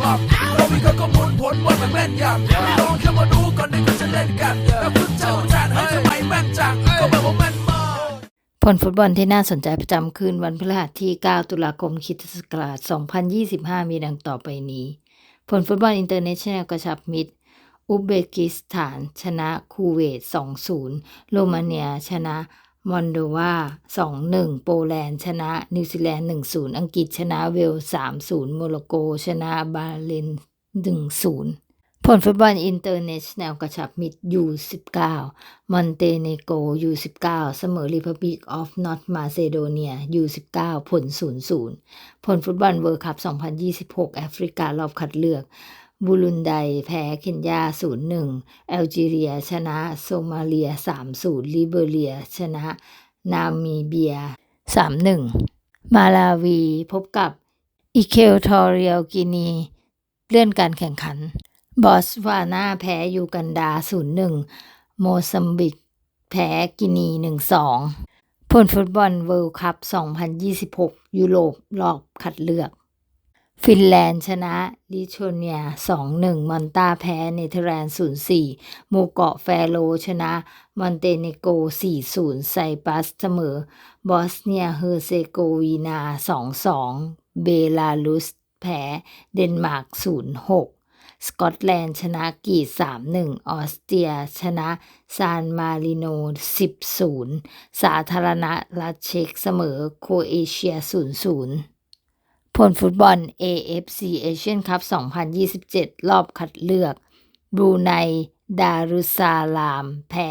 หลับเรามีข้อมูลผลว่ามันแม่นยำไม่ลองแค่มาดูก่อนที่เขาจะเล่นกันแล้วคุณเจ้าจานให้ทำไมแม่นจังก็แบบว่าแม่นมากผลฟุตบอลที่น่าสนใจประจำคืนวันพฤหัสที่ 9 ตุลาคมคริสตศักราช 2025 มีดังต่อไปนี้ ผลฟุตบอลอินเตอร์เนชั่นแนลกระชับมิตร อุซเบกิสถาน ชนะคูเวต 2-0 โรมาเนียชนะ มอนโดวา2-1 โปแลนด์ชนะ นิวซีแลนด์ 1-0 อังกฤษชนะเวลส์3-0 โมร็อกโก ชนะบาห์เรน1-0 ผลฟุตบอลอินเตอร์เนชั่นแนลกระชับมิตร U19 มอนเตเนโก U19 เสมอ Republic of North Macedonia U19 ผล 0-0 ผลฟุตบอลเวิร์คัพ 2026 แอฟริการอบคัดเลือก บูรุนไดแพ้เคนยา 0-1 แอลจีเรีย ชนะโซมาเลีย 3-0 ลิเบเรีย ชนะนามิเบีย 3-1 มาลาวีพบกับอิเคลทอเรียลกินี เลื่อนการแข่งขัน บอสวานาแพ้ยูกันดา 0-1 โมซัมบิก แพ้กินี 1-2 ผลฟุตบอลเวิลด์คัพ 2026 ยุโรปรอบคัดเลือก ฟินแลนด์ชนะลิทัวเนีย 2-1 มอนตาแพ้เนเธอร์แลนด์ 0-4หมู่เกาะแฟโรชนะ มอนเตเนโก 4-0 ไซปรัสเสมอ บอสเนียเฮอร์เซโกวีนา 2-2 เบลารุสแพ้เดนมาร์ก 0-6 สกอตแลนด์ชนะกรีซ3-1 ออสเตรียชนะซานมาริโน 10-0 สาธารณรัฐเช็กเสมอโคเอเชีย 0-0 ผลฟุตบอล AFC Asian Cup 2027 รอบคัดเลือก บรูไน ดารุสซาลาม แพ้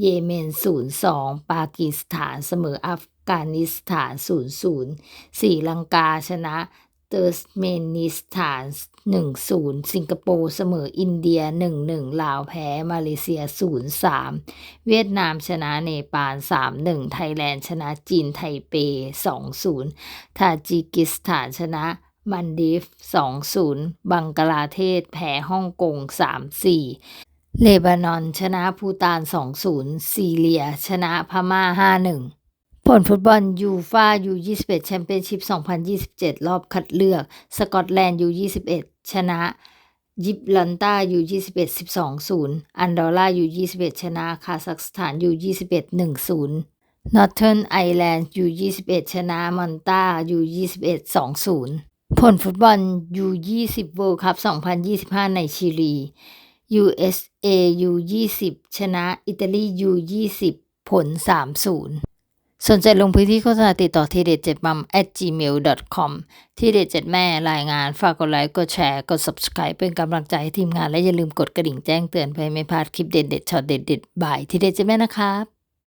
เยเมน 0-2 ปากีสถานเสมออัฟกานิสถาน 0-0ศรีลังกาชนะ เตอร์สเมนิสถาน 1-0 สิงคโปร์เสมออินเดีย 1-1 ลาวแพ้ มาเลเซีย 0-3 เวียดนามชนะเนปาล 3-1 ไทยแลนด์ชนะจีนไทเป 2-0 ทาจิกิสถานชนะมันดีฟ2-0 บังกลาเทศแพ้ฮ่องกง 3-4 เลบานอนชนะภูตาน 2-0 ซีเรีย ชนะพม่า 5-1 ผลฟุตบอลยูฟายู21แชมเปี้ยนชิพ 2027 รอบคัดเลือก สกอตแลนด์ยู21 ชนะ ยิบลันตายู21 12-0 อันดอร่ายู21 ชนะคาซัคสถานยู21 1-0นอร์เทิร์นไอแลนด์ยู21 ชนะมอนตายู21 2-0 ผลฟุตบอลยู20 World Cup 2025 ในชิลี USA U20 ชนะอิตาลี U20 ผล 3-0 สนใจลงพื้นที่โฆษณาติดต่อทีเด็ดเจ็ดมัม at gmail.com ทีเด็ดเจ็ดแม่รายงาน ฝากกดไลค์กดแชร์ กด subscribe เป็นกำลังใจให้ทีมงานและอย่าลืมกดกระดิ่งแจ้งเตือนเพื่อไม่พลาดคลิปเด็ดเด็ดช็อตเด็ดเด็ดบ่ายทีเด็ดเจ็ดแม่นะครับ